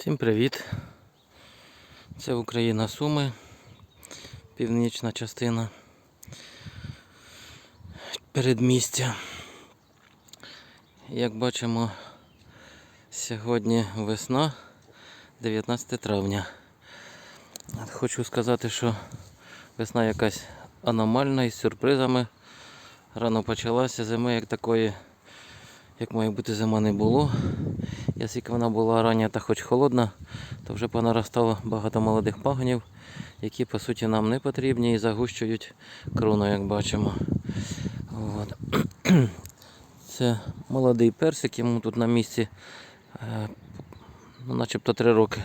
Всім привіт! Це Україна Суми, північна частина передмістя. Як бачимо, сьогодні весна, 19 травня. Хочу сказати, що весна якась аномальна із сюрпризами. Рано почалася зими, як такої, як має бути зима не було. Ясик вона була рання та хоч холодна, то вже понаростало багато молодих пагонів, які по суті нам не потрібні і загущують крону, як бачимо. От. Це молодий персик, йому тут на місці е, ну, начебто 3 роки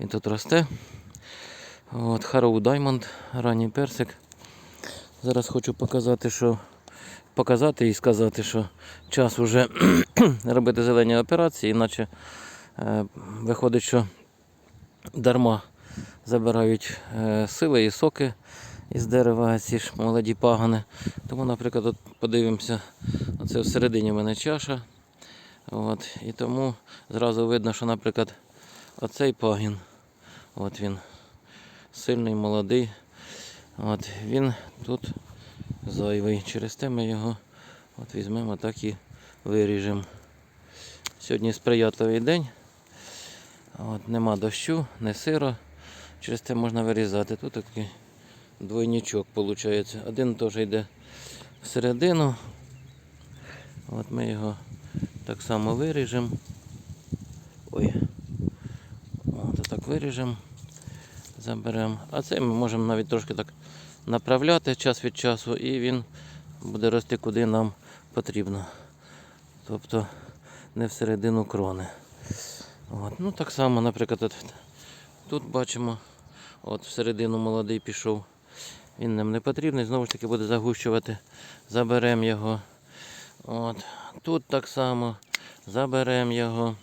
він тут росте. От, Harrow Diamond, ранній персик. Зараз хочу показати, що показати і сказати, що час вже робити зелені операції, іначе е, виходить, що дарма забирають е, сили і соки із дерева, ці ж молоді пагани. Тому, наприклад, от подивимося, оце всередині в мене чаша. От, і тому зразу видно, що, наприклад, оцей пагін, от він сильний, молодий. От, він тут зайвий. Через те ми його от візьмемо так і виріжемо. Сьогодні сприятливий день. От, нема дощу, не сиро. Через те можна вирізати. Тут такий двойничок виходить. Один теж йде всередину. От ми його так само виріжемо. Ой. От так виріжемо. Заберемо. А цей ми можемо навіть трошки так направляти час від часу і він буде рости куди нам потрібно. Тобто не всередину крони. От. Ну так само, наприклад, от, тут бачимо, от всередину молодий пішов. Він нам не потрібний, знову ж таки буде загущувати. Заберемо його. От. Тут так само заберемо його.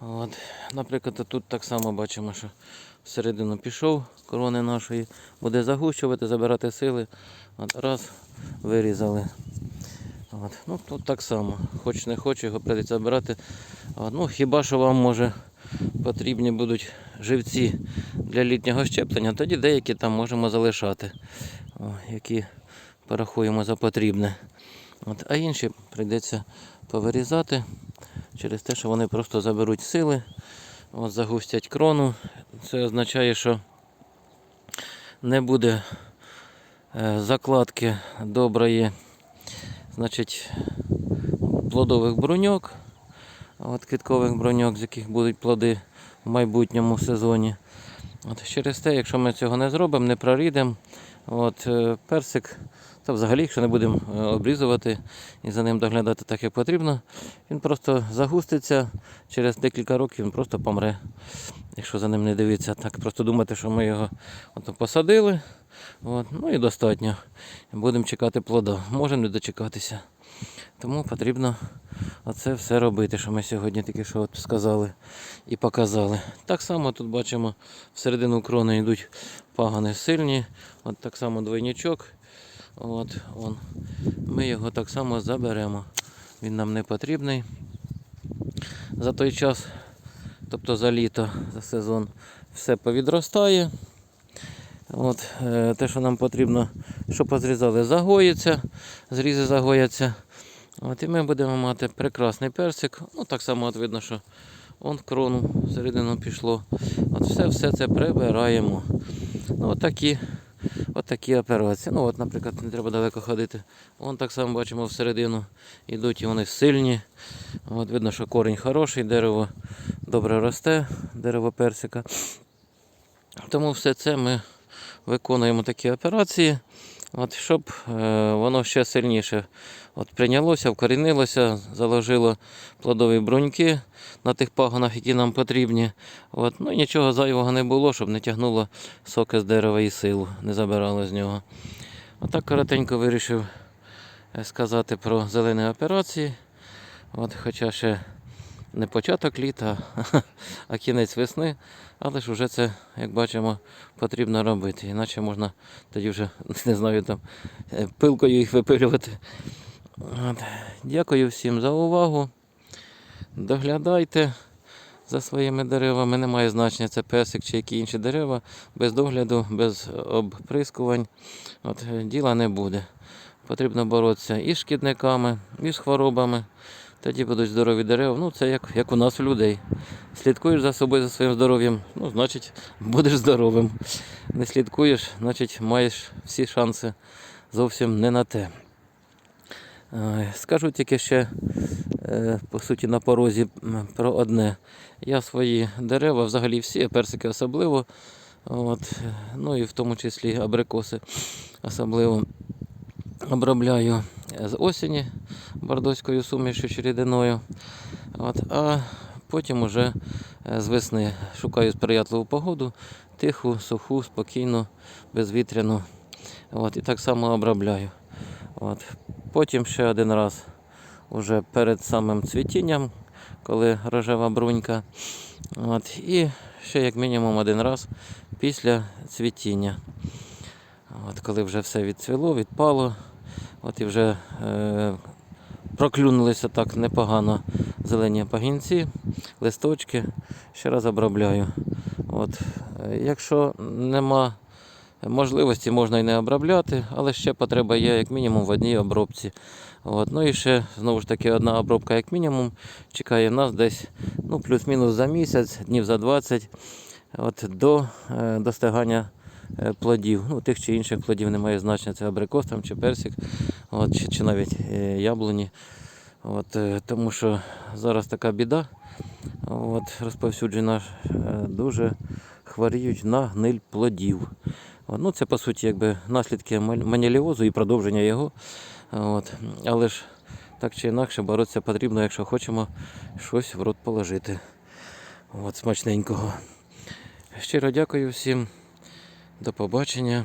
От. Наприклад, тут так само бачимо, що всередину пішов корони нашої, буде загущувати, забирати сили. От раз, вирізали. От. Ну, тут так само. Хоч не хоче, його прийдеться забирати. От. Ну, хіба що вам може потрібні будуть живці для літнього щеплення, тоді деякі там можемо залишати, о, які порахуємо за потрібне. От. А інші прийдеться повирізати через те, що вони просто заберуть сили, от, загустять крону. Це означає, що не буде е, закладки доброї, значить, плодових бруньок, от, квіткових бруньок, з яких будуть плоди в майбутньому сезоні. От, через те, якщо ми цього не зробимо, не прорідемо, от, е, персик, та взагалі, якщо не будемо е, обрізувати і за ним доглядати так, як потрібно, він просто загуститься, через декілька років він просто помре. Якщо за ним не дивитися, так просто думати, що ми його от, посадили, от, ну і достатньо. Будемо чекати плода. Можемо не дочекатися. Тому потрібно оце все робити, що ми сьогодні тільки що от сказали і показали. Так само тут бачимо, всередину крони йдуть пагани сильні, от так само двойничок. От, он. Ми його так само заберемо. Він нам не потрібний. За той час, тобто за літо, за сезон, все повідростає. От, е, те, що нам потрібно, щоб позрізали, загоїться, зрізи загояться. От, і ми будемо мати прекрасний персик. Ну, так само от видно, що он крону всередину пішло. От все, все це прибираємо. Ну, от такі, от такі операції. Ну, от, наприклад, не треба далеко ходити. Вон так само бачимо всередину йдуть і вони сильні. От видно, що корінь хороший, дерево добре росте, дерево персика. Тому все це ми виконуємо такі операції, от, щоб е, воно ще сильніше от, прийнялося, вкорінилося, заложило плодові бруньки на тих пагонах, які нам потрібні. От, ну, і нічого зайвого не було, щоб не тягнуло соки з дерева і силу, не забирало з нього. Отак коротенько вирішив е, сказати про зелені операції. От, хоча ще не початок літа, а кінець весни. Але ж вже це, як бачимо, потрібно робити. Іначе можна тоді вже не знаю там е, пилкою їх випилювати. От. Дякую всім за увагу. Доглядайте за своїми деревами. Немає значення, це песик чи які інші дерева. Без догляду, без обприскувань от, е, діла не буде. Потрібно боротися і з шкідниками, і з хворобами. Тоді будуть здорові дерева. Ну, це як, як у нас у людей. Слідкуєш за собою, за своїм здоров'ям, ну, значить, будеш здоровим. Не слідкуєш, значить, маєш всі шанси зовсім не на те. Е, Скажу тільки ще, е, по суті, на порозі про одне. Я свої дерева, взагалі всі, персики особливо, от, ну і в тому числі абрикоси особливо обробляю з осені бордоською сумішю чи рідиною. От, а потім уже е, з весни шукаю сприятливу погоду, тиху, суху, спокійну, безвітряну. От, і так само обробляю. От. Потім ще один раз, уже перед самим цвітінням, коли рожева брунька. От. І ще як мінімум один раз після цвітіння. От, коли вже все відцвіло, відпало, от і вже е, проклюнулися так непогано зелені пагінці, листочки, ще раз обробляю. От, е, якщо нема можливості, можна і не обробляти, але ще потреба є як мінімум в одній обробці. От, ну і ще знову ж таки одна обробка як мінімум чекає нас десь ну, плюс-мінус за місяць, днів за 20 от, до е, достигання плодів. Ну, тих чи інших плодів немає значення, це абрикос там, чи персик, от, чи, чи навіть е, яблуні. От, е, тому що зараз така біда от, розповсюджена, е, дуже хворіють на гниль плодів. От, ну, це по суті якби наслідки маніліозу і продовження його. От, але ж так чи інакше боротися потрібно, якщо хочемо щось в рот положити. От, смачненького. Щиро дякую всім. До побачення.